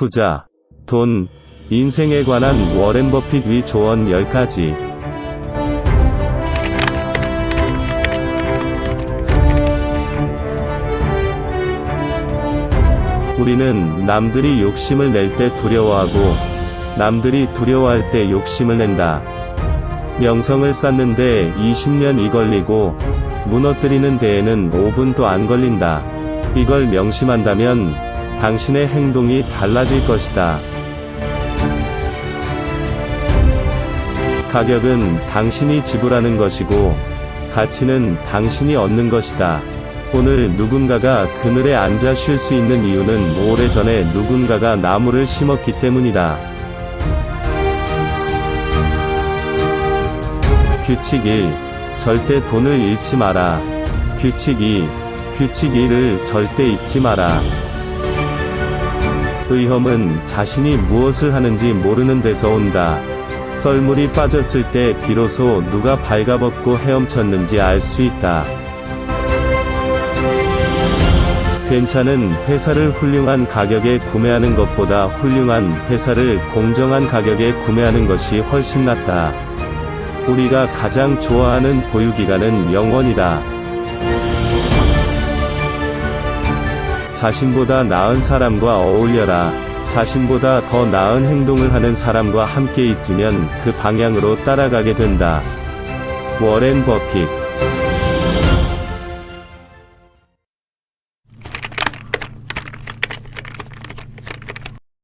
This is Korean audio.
투자, 돈, 인생에 관한 워렌 버핏 위 조언 10가지. 우리는 남들이 욕심을 낼 때 두려워하고, 남들이 두려워할 때 욕심을 낸다. 명성을 쌓는데 20년이 걸리고, 무너뜨리는 데에는 5분도 안 걸린다. 이걸 명심한다면, 당신의 행동이 달라질 것이다. 가격은 당신이 지불하는 것이고, 가치는 당신이 얻는 것이다. 오늘 누군가가 그늘에 앉아 쉴 수 있는 이유는 오래전에 누군가가 나무를 심었기 때문이다. 규칙 1. 절대 돈을 잃지 마라. 규칙 2. 규칙 1을 절대 잊지 마라. 의험은 자신이 무엇을 하는지 모르는 데서 온다. 썰물이 빠졌을 때 비로소 누가 발가벗고 헤엄쳤는지 알 수 있다. 괜찮은 회사를 훌륭한 가격에 구매하는 것보다 훌륭한 회사를 공정한 가격에 구매하는 것이 훨씬 낫다. 우리가 가장 좋아하는 보유기간은 영원이다. 자신보다 나은 사람과 어울려라. 자신보다 더 나은 행동을 하는 사람과 함께 있으면 그 방향으로 따라가게 된다. 워렌 버핏